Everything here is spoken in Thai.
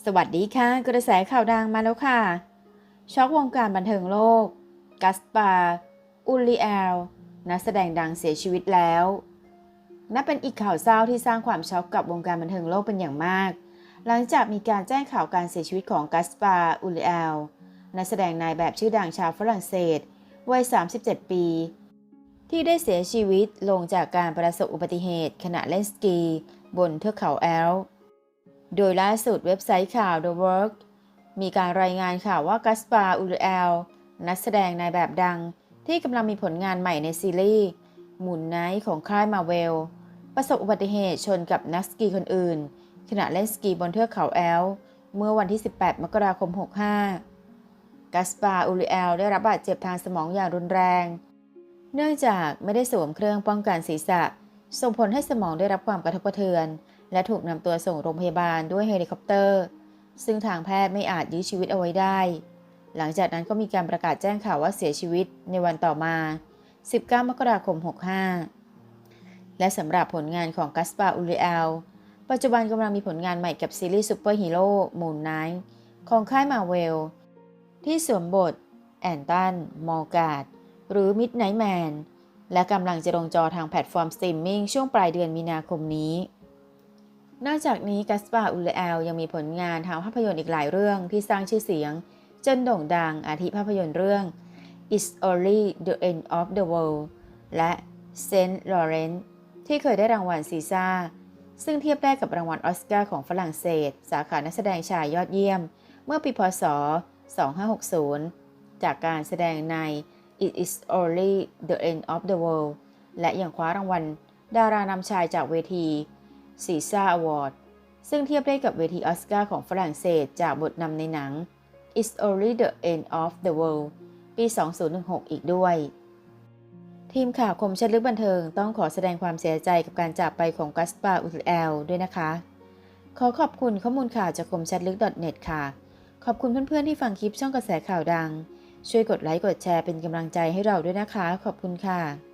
สวัสดีค่ะ กระแสข่าวดังมาแล้วค่ะ ช็อกวงการบันเทิงโลก กัสปาอุลิเอล นักแสดงดังเสียชีวิตแล้ว นับเป็นอีกข่าวเศร้าที่สร้างความช็อกกับวงการบันเทิงโลกเป็นอย่างมาก หลังจากมีการแจ้งข่าวการเสียชีวิตของกัสปาอุลิเอล นักแสดงนายแบบชื่อดังชาวฝรั่งเศส วัย 37 ปี ที่ได้เสียชีวิตลงจากการประสบอุบัติเหตุขณะเล่นสกี บนเทือกเขาแอลป์ โดยล่าสุดเว็บไซต์ข่าว The Work มีการรายงานข่าวว่ากัสปาร์อูลเอล นักแสดงในแบบดัง ที่กำลังมีผลงานใหม่ในซีรีส์หมุนไนท์ของค่ายมาเวล ประสบอุบัติเหตุชนกับนักสกีคนอื่น ขณะเล่นสกีบนเทือกเขาแอลป์เมื่อวันที่ 18 มกราคม 65 กัสปาร์อูลเอล ได้รับบาดเจ็บทางสมองอย่างรุนแรง เนื่องจากไม่ได้สวมเครื่องป้องกันศีรษะ ส่งผลให้สมองได้รับความกระทบกระเทือน และถูกนำตัวส่งโรงพยาบาลด้วยเฮลิคอปเตอร์ ซึ่งทางแพทย์ไม่อาจยื้อชีวิตเอาไว้ได้ หลังจากนั้นก็มีการประกาศแจ้งข่าวว่าเสียชีวิตในวันต่อมา 19 มกราคม 65 และสำหรับผลงานของกัสปาอูริเอล ปัจจุบันกำลังมีผลงานใหม่กับซีรีส์ซูเปอร์ฮีโร่มูนไนท์ของค่ายมาเวล ที่สวมบท แอนตัน มอร์กาด หรือมิดไนท์แมนและกำลังจะลงจอทางแพลตฟอร์มสตรีมมิ่งช่วงปลายเดือนมีนาคมนี้ นอกจากนี้กัสปาอุลเอลยังมีผลงานทางภาพยนตร์อีกหลายเรื่องที่สร้างชื่อเสียง จนโด่งดังอาทิภาพยนตร์เรื่อง It's Only the End of the World และ Saint Laurent ที่เคยได้รางวัลซีซ่าซึ่งเทียบได้กับรางวัลออสการ์ของฝรั่งเศส สาขานักแสดงชายยอดเยี่ยม เมื่อปีพศ 2560 จากการแสดงใน It is only the end of the world และยังคว้ารางวัล ดารานำชายจากเวที ซีซ่าอวอร์ดซึ่งเทียบได้กับเวทีออสการ์ของฝรั่งเศสจากบทนำในหนัง It's only the end of the world ปี 2016 อีกด้วย ทีมข่าวคมชัดลึกบันเทิงต้องขอแสดงความเสียใจกับการจากไปของกัสปาอุลเอลด้วยนะคะ ขอขอบคุณข้อมูลข่าวจากคมชัดลึก .net ค่ะ ขอบคุณเพื่อนๆที่ฟังคลิปช่องกระแสข่าวดัง ช่วยกดไลค์กดแชร์เป็นกำลังใจให้เราด้วยนะคะ ขอบคุณค่ะ